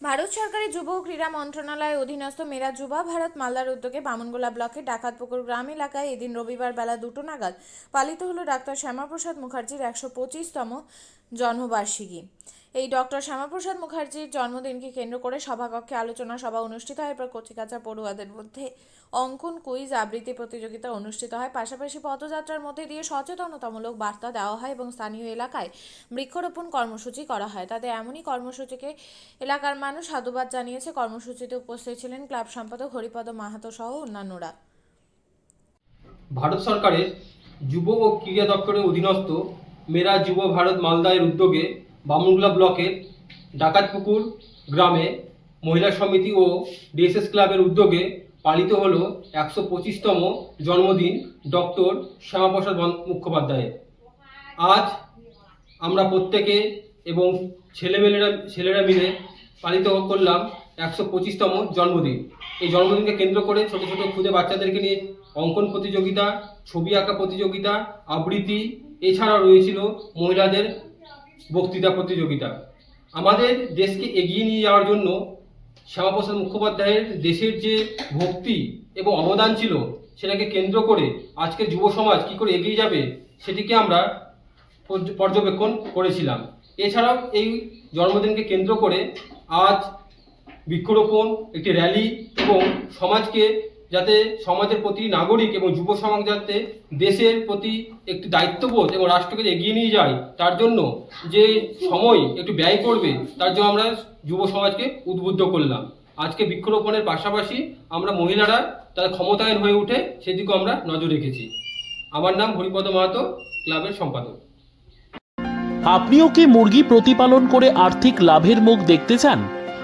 ভারত সরকারের যুব ও ক্রীড়া মন্ত্রণালয়ের অধীনস্থ মেরা যুবা ভারত মালদার উদ্যোগে বামনগোলা ব্লকের ডাকাতপুকুর গ্রাম এলাকায় এদিন রবিবার বেলা দুটো নাগাদ পালিত হলো ডাক্তার শ্যামাপ্রসাদ মুখার্জির একশো পঁচিশতম জন্মবার্ষিকী। এই ডক্টর শ্যামাপ্রসাদ মুখার্জির জন্মদিনকে কেন্দ্র করে সভাকক্ষে আলোচনা সভা অনুষ্ঠিত হয়। এরপর কচিকাচা পড়ুয়াদের মধ্যে অঙ্কন, কুইজ, আবৃত্তি প্রতিযোগিতা অনুষ্ঠিত হয়। পাশাপাশি পদযাত্রার মধ্যে দিয়ে সচেতনতামূলক বার্তা দেওয়া হয় এবং স্থানীয় এলাকায় বৃক্ষরোপণ কর্মসূচি করা হয়। তাদের এমনই কর্মসূচিকে এলাকার মানুষ সাধুবাদ জানিয়েছে। কর্মসূচিতে উপস্থিত ছিলেন ক্লাব সম্পাদক হরিপদ মাহাতো সহ অন্যান্যরা। ভারত সরকারের যুব ও ক্রীড়া দপ্তরের অধীনস্থ মেরা যুব ভারত মালদায়ের উদ্যোগে বামুনগুলা ব্লকের ডাকাতপুকুর গ্রামে মহিলা সমিতি ও ডিএসএস ক্লাবের উদ্যোগে পালিত হলো একশো পঁচিশতম জন্মদিন ডক্টর শ্যামাপ্রসাদ মুখোপাধ্যায়ের। আজ আমরা প্রত্যেকে এবং ছেলেমেয়েরা ছেলেরা মিলে পালিত করলাম একশো পঁচিশতম জন্মদিন। এই জন্মদিনকে কেন্দ্র করে ছোট ছোট ক্ষুদে বাচ্চাদেরকে নিয়ে অঙ্কন প্রতিযোগিতা, ছবি আঁকা প্রতিযোগিতা, আবৃত্তি এছাড়াও রয়েছিল মহিলাদের বক্তৃতা প্রতিযোগিতা। আমাদের দেশকে এগিয়ে নিয়ে যাওয়ার জন্য শ্যামাপ্রসাদ মুখোপাধ্যায়ের দেশের যে ভক্তি এবং অবদান ছিল, সেটাকে কেন্দ্র করে আজকে যুব সমাজ কী করে এগিয়ে যাবে, সেটিকে আমরা পর্যবেক্ষণ করেছিলাম। এছাড়াও এই জন্মদিনকে কেন্দ্র করে আজ বৃক্ষরোপণ, একটি র্যালি এবং সমাজকে যাতে সমাজের প্রতি নাগরিক এবং যুব সমাজ যাতে দেশের প্রতি একটি দায়িত্ববোধ এবং রাষ্ট্রকে এগিয়ে নিয়ে যায়, তার জন্য যে সময় একটু ব্যয় করবে, তার জন্য আমরা যুব সমাজকে উদ্বুদ্ধ করলাম। আজকে বৃক্ষরোপণের পাশাপাশি আমরা মহিলারা তারা ক্ষমতায়ন হয়ে উঠে সেদিকেও আমরা নজর রেখেছি। আমার নাম হরিপদ মাহাতো, ক্লাবের সম্পাদক। আপনিও কি মুরগি প্রতিপালন করে আর্থিক লাভের মুখ দেখতে চান?